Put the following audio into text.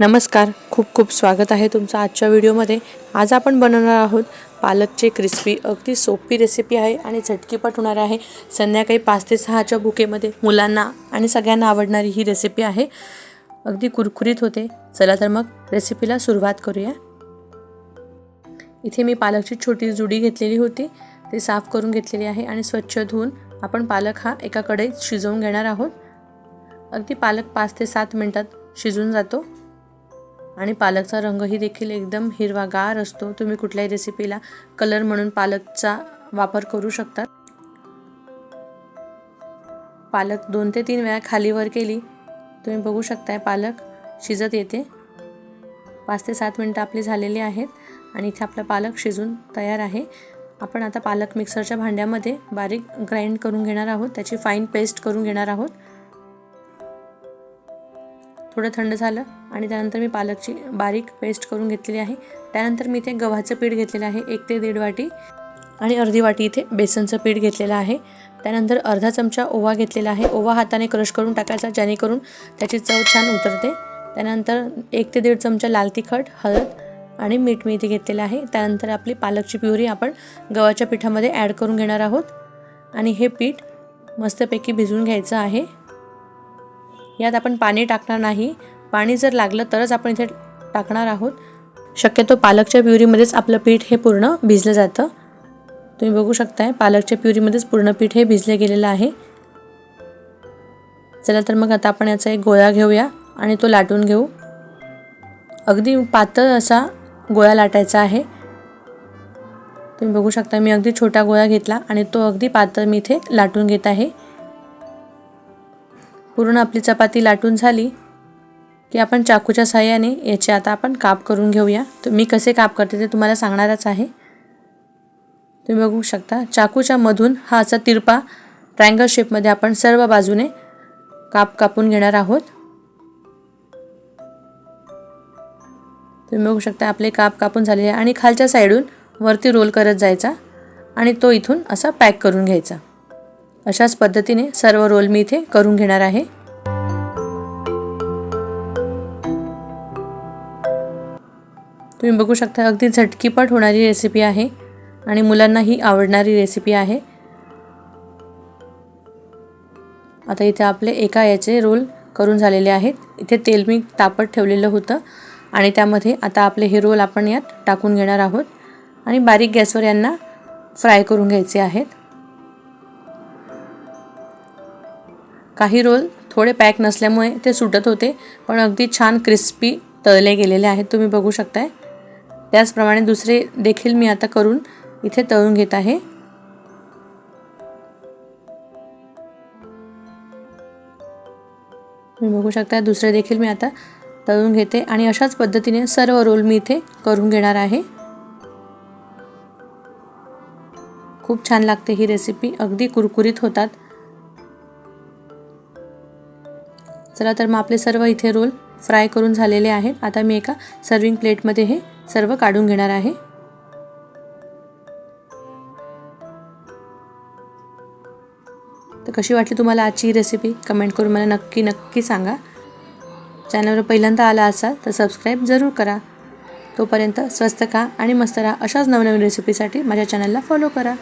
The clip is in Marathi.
नमस्कार खूप खूप स्वागत आहे तुमचं आजच्या व्हिडिओमध्ये. आज आपण बनवणार आहोत पालकचे क्रिस्पी. अगदी सोपी रेसिपी आहे आणि झटकीपट होणार आहे. संध्याकाळी पाच ते सहाच्या भुकेमध्ये मुलांना आणि सगळ्यांना आवडणारी ही रेसिपी आहे. अगदी कुरकुरीत होते. चला तर मग रेसिपीला सुरुवात करूया. इथे मी पालकची छोटी जुडी घेतलेली होती. ती साफ करून घेतलेली आहे आणि स्वच्छ धुवून आपण पालक हा एका कढईत शिजवून घेणार आहोत. अगदी पालक पाच ते सात मिनटात शिजून जातो. आणि पालकचा रंगही देखील एकदम हिरवागार असतो. तुम्ही कुठल्याही रेसिपीला कलर म्हणून पालकचा वापर करू शकता. पालक दोन ते तीन वेळा खालीवर केली तुम्ही बघू शकताय पालक शिजत येते. पाच ते सात मिनटं आपली झालेली आहेत आणि इथे आपला पालक शिजून तयार आहे. आपण आता पालक मिक्सरच्या भांड्यामध्ये बारीक ग्राइंड करून घेणार आहोत. त्याची फाईन पेस्ट करून घेणार आहोत. थोडं थंड झालं आणि त्यानंतर मी पालकची बारीक पेस्ट करून घेतलेली आहे. त्यानंतर मी इथे गव्हाचं पीठ घेतलेलं आहे एक ते दीड वाटी. आणि अर्धी वाटी इथे बेसनचं पीठ घेतलेलं आहे. त्यानंतर अर्धा चमचा ओवा घेतलेला आहे. ओवा हाताने क्रश करून टाकायचा जेणेकरून त्याची चव छान उतरते. त्यानंतर एक ते दीड चमचा लाल तिखट हळद आणि मीठ मी इथे घेतलेलं आहे. त्यानंतर आपली पालकची प्युरी आपण गव्हाच्या पिठामध्ये ॲड करून घेणार आहोत. आणि हे पीठ मस्तपैकी भिजवून घ्यायचं आहे. यात आपण पाणी टाकणार नाही. पाणी जर लागलं तरच आपण इथे टाकणार आहोत. शक्यतो पालकच्या प्युरीमध्येच आपलं पीठ हे पूर्ण भिजलं जातं. तुम्ही बघू शकताय पालकच्या प्युरीमध्येच पूर्ण पीठ हे भिजले गेलेलं आहे. चला तर मग आता आपण याचा एक गोळा घेऊया आणि तो लाटून घेऊ. अगदी पातळ असा गोळा लाटायचा आहे. तुम्ही बघू शकता मी अगदी छोटा गोळा घेतला आणि तो अगदी पातळ मी इथे लाटून घेत आहे. पूर्ण आपली चपाती लाटून झाली की आपण चाकूच्या साह्याने याचे आता आपण काप करून घेऊया. तर मी कसे काप करते ते तुम्हाला सांगणारच आहे. तुम्ही बघू शकता चाकूच्या मधून हा असा तिरपा ट्रँगल शेपमध्ये आपण सर्व बाजूने काप कापून घेणार आहोत. तुम्ही बघू शकता आपले काप कापून झालेले आणि खालच्या साईडून वरती रोल करत जायचा आणि तो इथून असा पॅक करून घ्यायचा. अशाच पद्धतीने सर्व रोल मी इथे करून घेणार आहे. तुम्ही बघू शकता अगदी झटकीपट होणारी रेसिपी आहे आणि मुलांनाही आवडणारी रेसिपी आहे. आता इथे आपले एका याचे रोल करून झालेले आहेत. इथे तेल मी तापत ठेवलेलं होतं आणि त्यामध्ये आता आपले हे रोल आपण यात टाकून घेणार आहोत. आणि बारीक गॅसवर यांना फ्राय करून घ्यायचे आहेत. काही रोल थोडे पॅक नसल्यामुळे ते सुटत होते पण अगदी छान क्रिस्पी तळले गेलेले आहेत तुम्ही बघू शकताय. त्याचप्रमाणे दुसरे देखील मी आता करून इथे तळून घेत आहे. तुम्ही बघू शकता दुसरे देखील मी आता तळून घेते आणि अशाच पद्धतीने सर्व रोल मी इथे करून घेणार आहे. खूप छान लागते ही रेसिपी अगदी कुरकुरीत होतात. चला तर मग आपले सर्व इथे रोल फ्राय करून झालेले आहेत. आता मी एका सर्विंग प्लेटमध्ये हे सर्व काढून घेणार आहे. तर कशी वाटली तुम्हाला आजची ही रेसिपी कमेंट करून मला नक्की नक्की सांगा. चॅनलवर पहिल्यांदा आला असाल तर सबस्क्राईब जरूर करा. तोपर्यंत स्वस्त खा आणि मस्त राहा अशाच नवनवीन रेसिपीसाठी माझ्या चॅनलला फॉलो करा.